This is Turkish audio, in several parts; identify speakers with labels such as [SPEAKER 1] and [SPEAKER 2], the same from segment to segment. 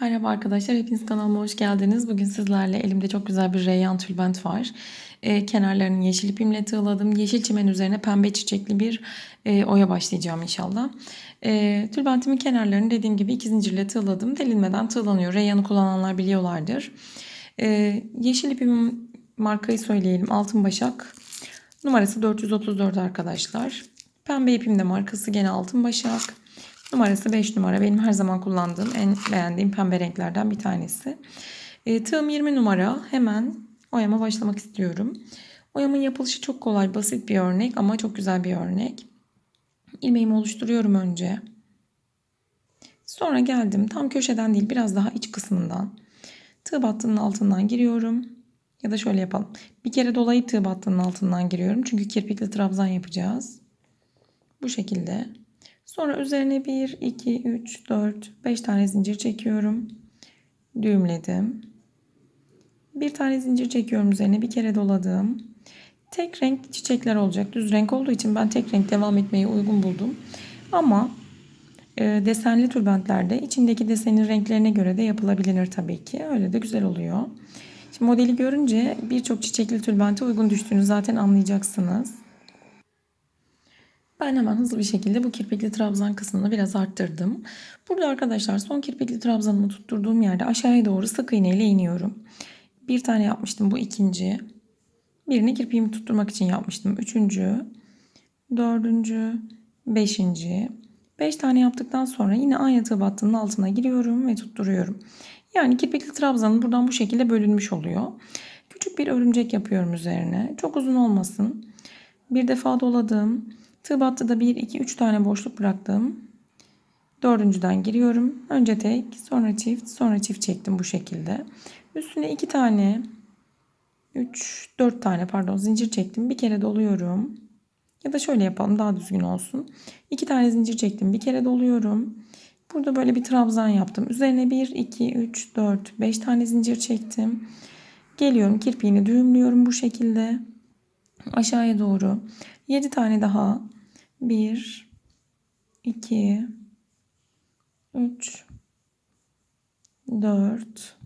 [SPEAKER 1] Merhaba arkadaşlar, hepiniz kanalıma hoş geldiniz. Bugün sizlerle elimde çok güzel bir reyyan tülbent var. Ee, kenarlarını yeşil ipimle tığladım. Yeşil çimen üzerine pembe çiçekli bir e, oya başlayacağım inşallah. Ee, tülbentimin kenarlarını dediğim gibi iki zincirle tığladım. Delinmeden tığlanıyor. Reyyanı kullananlar biliyorlardır. Ee, yeşil ipimin markayı söyleyelim. Altın Başak. Numarası 434 arkadaşlar. Pembe ipim de markası gene Altın Başak. Numarası 5 numara. Benim her zaman kullandığım en beğendiğim pembe renklerden bir tanesi. E, tığım 20 numara. Hemen oyama başlamak istiyorum. Oyamın yapılışı çok kolay, basit bir örnek ama çok güzel bir örnek. İlmeğimi oluşturuyorum önce. Sonra geldim tam köşeden değil biraz daha iç kısmından. Tığ battının altından giriyorum. Ya da şöyle yapalım. Bir kere dolayıp tığ battının altından giriyorum. Çünkü kirpikli trabzan yapacağız. Bu şekilde. Sonra üzerine 1, 2, 3, 4, 5 tane zincir çekiyorum. Düğümledim. Bir tane zincir çekiyorum üzerine bir kere doladım. Tek renk çiçekler olacak. Düz renk olduğu için ben tek renk devam etmeyi uygun buldum. Ama e, desenli tülbentlerde içindeki desenin renklerine göre de yapılabilir tabii ki. Öyle de güzel oluyor. Şimdi modeli görünce birçok çiçekli tülbente uygun düştüğünü zaten anlayacaksınız. Ben hemen hızlı bir şekilde bu kirpikli trabzan kısmını biraz arttırdım. Burada arkadaşlar son kirpikli trabzanımı tutturduğum yerde aşağıya doğru sık iğne ile iniyorum. Bir tane yapmıştım bu ikinci. Birini kirpiğimi tutturmak için yapmıştım. Üçüncü, dördüncü, beşinci. Beş tane yaptıktan sonra yine aynı tığ battının altına giriyorum ve tutturuyorum. Yani kirpikli trabzanın buradan bu şekilde bölünmüş oluyor. Küçük bir örümcek yapıyorum üzerine. Çok uzun olmasın. Bir defa doladım. Tığ battıda 1, 2, 3 tane boşluk bıraktım. Dördüncüden giriyorum. Önce tek, sonra çift, sonra çift çektim bu şekilde. Üstüne 2 tane, 3, 4 tane pardon zincir çektim. Bir kere doluyorum. Ya da şöyle yapalım daha düzgün olsun. 2 tane zincir çektim. Bir kere doluyorum. Burada böyle bir trabzan yaptım. Üzerine 1, 2, 3, 4, 5 tane zincir çektim. Geliyorum kirpiğini düğümlüyorum bu şekilde. Aşağıya doğru 7 tane daha 1 2 3 4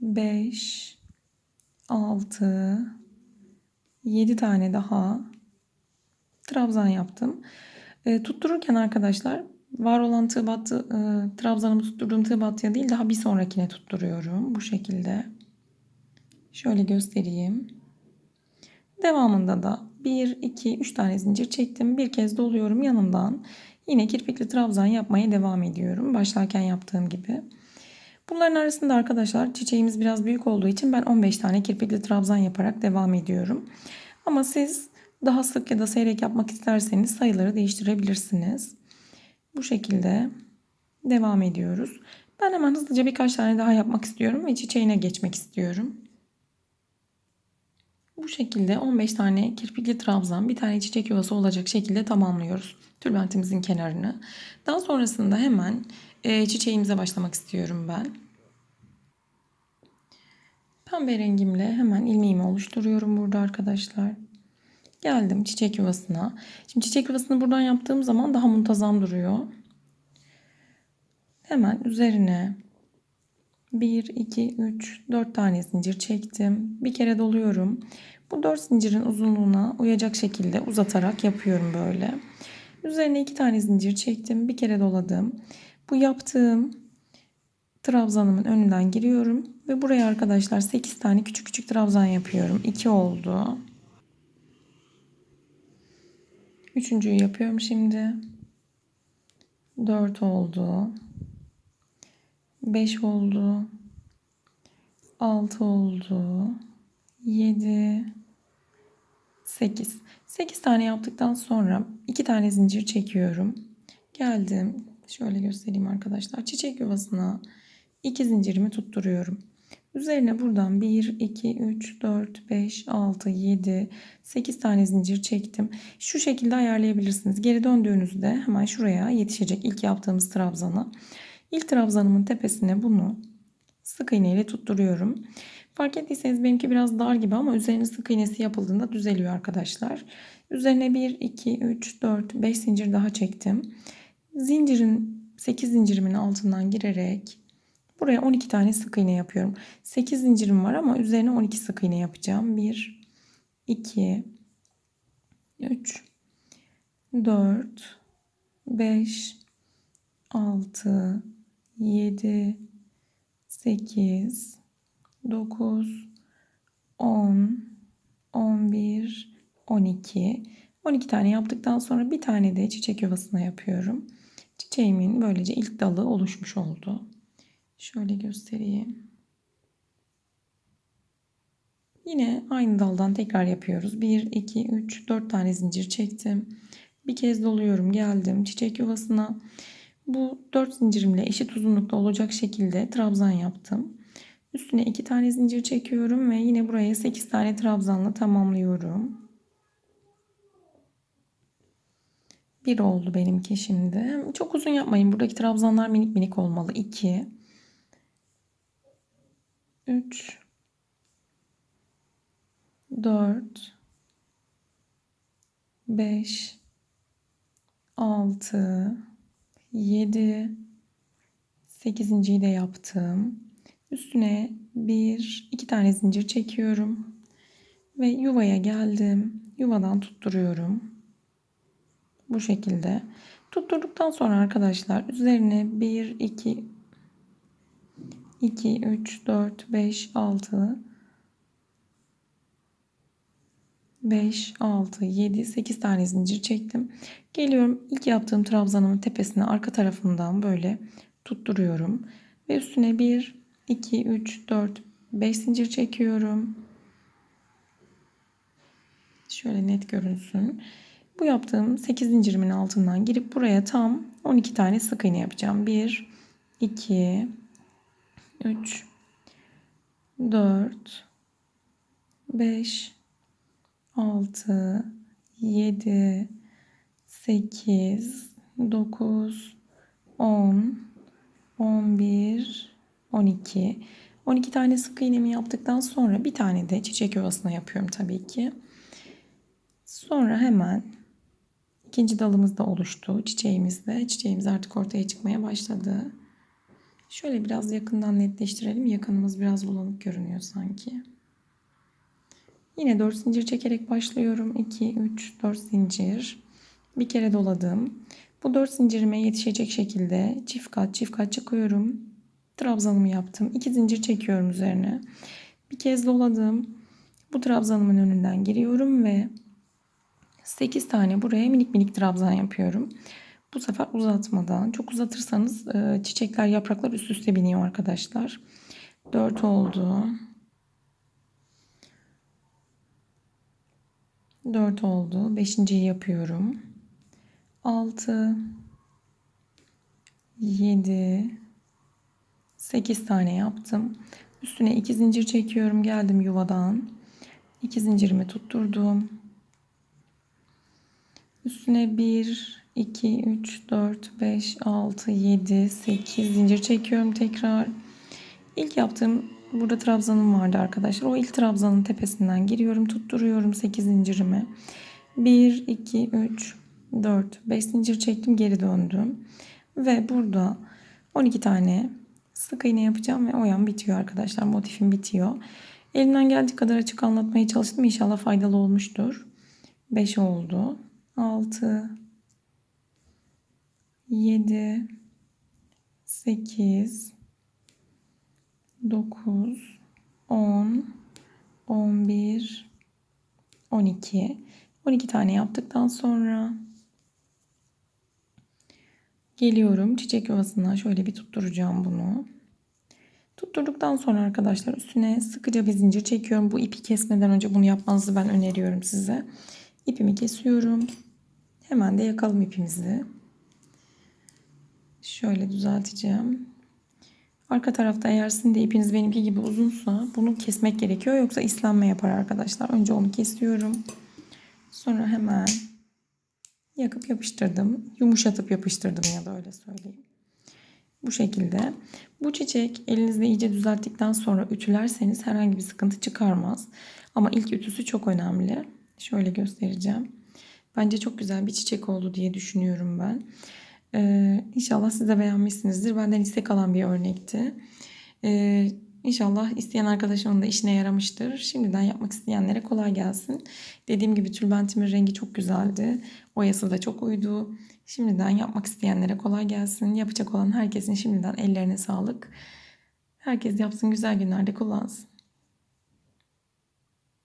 [SPEAKER 1] 5 6 7 tane daha trabzan yaptım. E, tuttururken arkadaşlar var olan tığ battı, e, trabzanımı tutturduğum tığ battıya değil daha bir sonrakine tutturuyorum. Bu şekilde. Şöyle göstereyim. Devamında da 1, 2, 3 tane zincir çektim. Bir kez doluyorum yanından. Yine kirpikli trabzan yapmaya devam ediyorum. Başlarken yaptığım gibi. Bunların arasında arkadaşlar çiçeğimiz biraz büyük olduğu için ben 15 tane kirpikli trabzan yaparak devam ediyorum. Ama siz daha sık ya da seyrek yapmak isterseniz sayıları değiştirebilirsiniz. Bu şekilde devam ediyoruz. Ben hemen hızlıca birkaç tane daha yapmak istiyorum ve çiçeğine geçmek istiyorum. Bu şekilde 15 tane kirpikli trabzan bir tane çiçek yuvası olacak şekilde tamamlıyoruz tülbentimizin kenarını. Daha sonrasında hemen e, çiçeğimize başlamak istiyorum ben. Pembe rengimle hemen ilmeğimi oluşturuyorum burada arkadaşlar. Geldim çiçek yuvasına. Şimdi çiçek yuvasını buradan yaptığım zaman daha muntazam duruyor. Hemen üzerine 1, 2, 3, 4 tane zincir çektim. Bir kere doluyorum. Bu 4 zincirin uzunluğuna uyacak şekilde uzatarak yapıyorum böyle. Üzerine 2 tane zincir çektim. Bir kere doladım. Bu yaptığım trabzanımın önünden giriyorum. Ve buraya arkadaşlar 8 tane küçük küçük trabzan yapıyorum. 2 oldu. Üçüncüyü yapıyorum şimdi. 4 oldu. 5 oldu. 6 oldu. 7 8. 8 tane yaptıktan sonra 2 tane zincir çekiyorum. Geldim. Şöyle göstereyim arkadaşlar. Çiçek yuvasına 2 zincirimi tutturuyorum. Üzerine buradan 1, 2, 3, 4, 5, 6, 7, 8 tane zincir çektim. Şu şekilde ayarlayabilirsiniz. Geri döndüğünüzde hemen şuraya yetişecek ilk yaptığımız trabzana. İlk trabzanımın tepesine bunu sık iğne ile tutturuyorum. Fark ettiyseniz benimki biraz dar gibi ama üzerine sık iğnesi yapıldığında düzeliyor arkadaşlar. Üzerine 1, 2, 3, 4, 5 zincir daha çektim. Zincirin 8 zincirimin altından girerek Buraya 12 tane sık iğne yapıyorum. 8 zincirim var ama üzerine 12 sık iğne yapacağım. 1 2 3 4 5 6 7 8 9 10 11 12 12 tane yaptıktan sonra bir tane de çiçek yuvasına yapıyorum. Çiçeğimin böylece ilk dalı oluşmuş oldu. Şöyle göstereyim. Yine aynı daldan tekrar yapıyoruz. 1, 2, 3, 4 tane zincir çektim. Bir kez doluyorum geldim çiçek yuvasına. Bu 4 zincirimle eşit uzunlukta olacak şekilde trabzan yaptım. Üstüne 2 tane zincir çekiyorum ve yine buraya 8 tane trabzanla tamamlıyorum. Bir oldu benimki şimdi. Çok uzun yapmayın. Buradaki trabzanlar minik minik olmalı. 2 3 4 5 6 7 8.yi de yaptım. Üstüne bir iki tane zincir çekiyorum ve yuvaya geldim. Yuvadan tutturuyorum. Bu şekilde. Tutturduktan sonra arkadaşlar üzerine 1 2 2 3 4 5 6 5, 6, 7, 8 tane zincir çektim. Geliyorum ilk yaptığım trabzanımın tepesine arka tarafından böyle tutturuyorum. Ve üstüne 1, 2, 3, 4, 5 zincir çekiyorum. Şöyle net görünsün. Bu yaptığım 8 zincirimin altından girip buraya tam 12 tane sık iğne yapacağım. 1, 2, 3, 4, 5, 6, 7, 8, 9, 10, 11, 12. 12 tane sık iğnemi yaptıktan sonra bir tane de çiçek yuvasına yapıyorum tabii ki. Sonra hemen ikinci dalımız da oluştu. Çiçeğimiz de. Çiçeğimiz artık ortaya çıkmaya başladı. Şöyle biraz yakından netleştirelim. Yakınımız biraz bulanık görünüyor sanki. Yine 4 zincir çekerek başlıyorum. 2, 3, 4 zincir. Bir kere doladım. Bu 4 zincirime yetişecek şekilde çift kat çift kat çıkıyorum. Trabzanımı yaptım. 2 zincir çekiyorum üzerine. Bir kez doladım. Bu trabzanımın önünden giriyorum ve 8 tane buraya minik minik trabzan yapıyorum. Bu sefer uzatmadan. Çok uzatırsanız e, çiçekler, yapraklar üst üste biniyor arkadaşlar. 4 oldu. 4 oldu. Beşinciyi yapıyorum. 6 7 8 tane yaptım. Üstüne 2 zincir çekiyorum. Geldim yuvadan. 2 zincirimi tutturdum. Üstüne 1 2 3 4 5 6 7 8 zincir çekiyorum tekrar. İlk yaptığım Burada trabzanım vardı arkadaşlar. O ilk trabzanın tepesinden giriyorum. Tutturuyorum 8 zincirimi. 1, 2, 3, 4, 5 zincir çektim. Geri döndüm. Ve burada 12 tane sık iğne yapacağım ve o yan bitiyor arkadaşlar. Motifim bitiyor. Elimden geldiği kadar açık anlatmaya çalıştım. İnşallah faydalı olmuştur. 5 oldu. 6 7 8 9, 10, 11, 12. 12 tane yaptıktan sonra geliyorum çiçek yuvasına şöyle bir tutturacağım bunu. Tutturduktan sonra arkadaşlar üstüne sıkıca bir zincir çekiyorum. Bu ipi kesmeden önce bunu yapmanızı ben öneriyorum size. İpimi kesiyorum. Hemen de yakalım ipimizi. Şöyle düzelteceğim. Arka tarafta eğer sizin de ipiniz benimki gibi uzunsa bunu kesmek gerekiyor. Yoksa islanma yapar arkadaşlar. Önce onu kesiyorum. Sonra hemen yakıp yapıştırdım. Yumuşatıp yapıştırdım ya da öyle söyleyeyim. Bu şekilde. Bu çiçek elinizde iyice düzelttikten sonra ütülerseniz herhangi bir sıkıntı çıkarmaz. Ama ilk ütüsü çok önemli. Şöyle göstereceğim. Bence çok güzel bir çiçek oldu diye düşünüyorum ben. Ee, inşallah siz de beğenmişsinizdir. Benden istek alan bir örnekti. Ee, inşallah isteyen arkadaşımın da işine yaramıştır. Şimdiden yapmak isteyenlere kolay gelsin. Dediğim gibi tülbentimin rengi çok güzeldi. Oyası da çok uydu. Şimdiden yapmak isteyenlere kolay gelsin. Yapacak olan herkesin şimdiden ellerine sağlık. Herkes yapsın güzel günlerde kullansın.